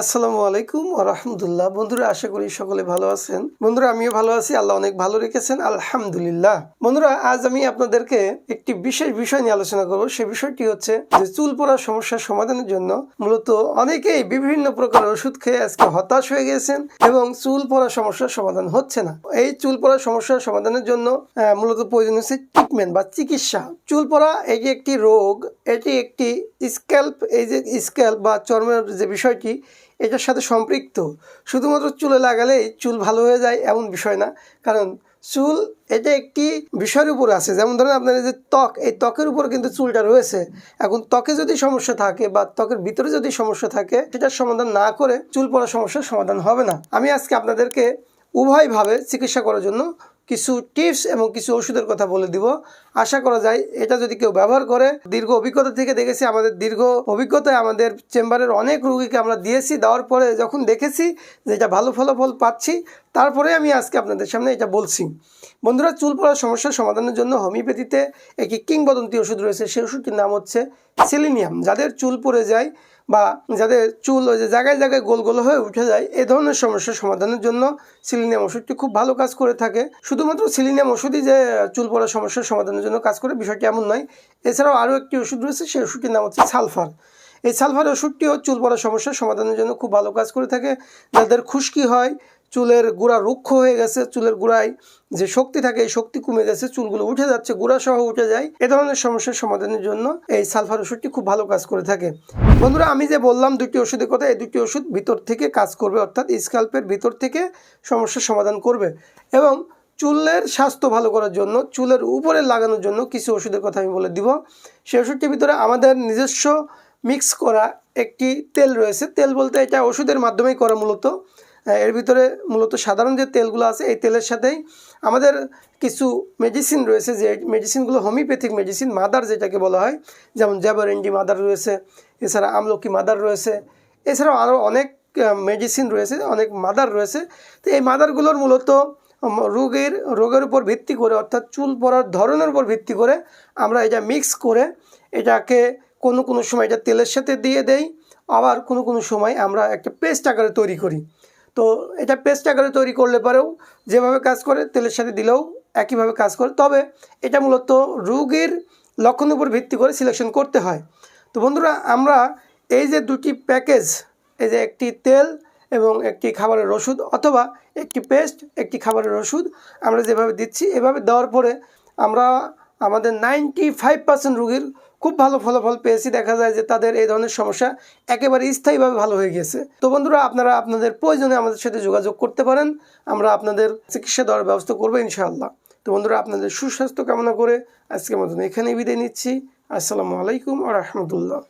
আসসালামু আলাইকুম রহমতুল্লাহ। বন্ধুরা, আশা করি সকলে ভালো আছেন। বন্ধুরা, আমিও ভালো আছি, আল্লাহ অনেক ভালো রেখেছেন, আলহামদুলিল্লাহ। বন্ধুরা, আজ আমি আপনাদেরকে একটি বিশেষ বিষয় নিয়ে আলোচনা করব। সেই বিষয়টি হচ্ছে যে চুল পড়ার সমস্যার সমাধানের জন্য মূলত অনেকেই বিভিন্ন প্রকার ওষুধ খেয়ে আজকে হতাশ হয়ে গেছেন এবং চুল পড়ার সমস্যার সমাধান হচ্ছে না। এই চুল পড়ার সমস্যার সমাধানের জন্য মূলত প্রয়োজন হচ্ছে ট্রিটমেন্ট বা চিকিৎসা। চুল পড়া, এটি একটি রোগ, এটি একটি স্ক্যাল্প এই যে স্ক্যাল্প বা চর্মের যে বিষয়টি এটার সাথে সম্পৃক্ত। শুধুমাত্র চুলে লাগালেই চুল ভালো হয়ে যায় এমন বিষয় না। কারণ চুল এটা একটি বিষয়ের উপর আছে। যেমন ধরেন আপনার যে ত্বক, এই ত্বকের উপর কিন্তু চুলটা রয়েছে। এখন ত্বকে যদি সমস্যা থাকে বা ত্বকের ভিতরে যদি সমস্যা থাকে, সেটার সমাধান না করে চুল পড়ার সমস্যার সমাধান হবে না। আমি আজকে আপনাদেরকে উভয়ভাবে চিকিৎসা করার জন্য কিছু টিপস এবং কিছু ওষুধের কথা বলে দিব। আশা করা যায় এটা যদি কেউ ব্যবহার করে, দীর্ঘ অভিজ্ঞতা থেকে দেখেছি, আমাদের দীর্ঘ অভিজ্ঞতায় আমাদের চেম্বারের অনেক রুগীকে আমরা দিয়েছি, দেওয়ার পরে যখন দেখেছি যে এটা ভালো ফলাফল পাচ্ছি, তারপরে আমি আজকে আপনাদের সামনে এটা বলছি। বন্ধুরা, চুল পড়ার সমস্যার সমাধানের জন্য হোমিওপ্যাথিতে একটি কিংবদন্তি ওষুধ রয়েছে, সেই ওষুধটির নাম হচ্ছে সিলিনিয়াম। যাদের চুল পড়ে যায় বা যাদের চুল ওই যে জায়গায় জায়গায় গোল গোল হয়ে উঠে যায়, এ ধরনের সমস্যার সমাধানের জন্য সিলিনিয়াম ওষুধটি খুব ভালো কাজ করে থাকে। শুধুমাত্র সিলিনিয়াম ওষুধই যে চুল পড়ার সমস্যার সমাধানের জন্য কাজ করে, বিষয়টি এমন নয়। এছাড়াও আরও একটি ওষুধ রয়েছে, সেই ওষুধটির নাম হচ্ছে সালফার। এই সালফার ওষুধটিও চুল পড়ার সমস্যার সমাধানের জন্য খুব ভালো কাজ করে থাকে। যাদের খুশকি হয়, চুলের গোড়া রুক্ষ হয়ে গেছে, চুলের গোড়ায় যে শক্তি থাকে, এই শক্তি কমে গেছে, চুলগুলো উঠে যাচ্ছে গোড়া সহ উঠে যায়। এ ধরনের সমস্যার সমাধানের জন্য এই সালফার ওষুধটি খুব ভালো কাজ করে থাকে। বন্ধুরা, আমি যে বললাম দুটি ওষুধের কথা, এই দুটি ওষুধ ভিতর থেকে কাজ করবে, অর্থাৎ স্ক্যাল্পের ভিতর থেকে সমস্যার সমাধান করবে। এবং চুলের স্বাস্থ্য ভালো করার জন্য, চুলের উপরে লাগানোর জন্য কিছু ওষুধের কথা আমি বলে দিব। সেই ওষুধটির ভিতরে আমাদের নিজস্ব মিক্স করা একটি তেল রয়েছে। তেল বলতে এটা ওষুধের মাধ্যমেই করা মূলত। এর ভিতরে মূলত সাধারণ যে তেলগুলো আছে, এই তেলের সাথেই আমাদের কিছু মেডিসিন রয়েছে যে মেডিসিনগুলো হোমিওপ্যাথিক মেডিসিন মাদার যেটাকে বলা হয়, যেমন জ্যাবারেন্ডি মাদার রয়েছে, এছাড়া আমলকি মাদার রয়েছে, এছাড়াও আরও অনেক মেডিসিন রয়েছে, অনেক মাদার রয়েছে। তো এই মাদারগুলোর মূলত রোগের রোগের উপর ভিত্তি করে, অর্থাৎ চুল পড়ার ধরনের উপর ভিত্তি করে আমরা এটা মিক্স করে এটাকে কোনো কোনো সময় এটা তেলের সাথে দিয়ে দেই, আবার কোনো কোনো সময় আমরা একটা পেস্ট আকারে তৈরি করি। তো এটা পেস্ট আকারে তৈরি করলে পরেও যেভাবে কাজ করে তেলের সাথে দিলেও একইভাবে কাজ করে। তবে এটা মূলত রোগীর লক্ষণের উপর ভিত্তি করে সিলেকশন করতে হয়। তো বন্ধুরা, আমরা এই যে দুটি প্যাকেজ, এই যে একটি তেল এবং একটি খাবারের ওষুধ অথবা একটি পেস্ট, একটি খাবারের ওষুধ আমরা যেভাবে দিচ্ছি, এভাবে দেওয়ার পরে আমরা আমাদের নাইনটি ফাইভ পার্সেন্ট রুগীর খুব ভালো ফলাফল পেয়েছি। দেখা যায় যে তাদের এই ধরনের সমস্যা একেবারে স্থায়ীভাবে ভালো হয়ে গেছে। তো বন্ধুরা, আপনারা আপনাদের প্রয়োজনে আমাদের সাথে যোগাযোগ করতে পারেন। আমরা আপনাদের চিকিৎসা দেওয়ার ব্যবস্থা করব ইনশাআল্লাহ। তো বন্ধুরা, আপনাদের সুস্বাস্থ্য কামনা করে আজকের মতন এখানেই বিদায় নিচ্ছি। আসসালামু আলাইকুম আ রহমতুল্লাহ।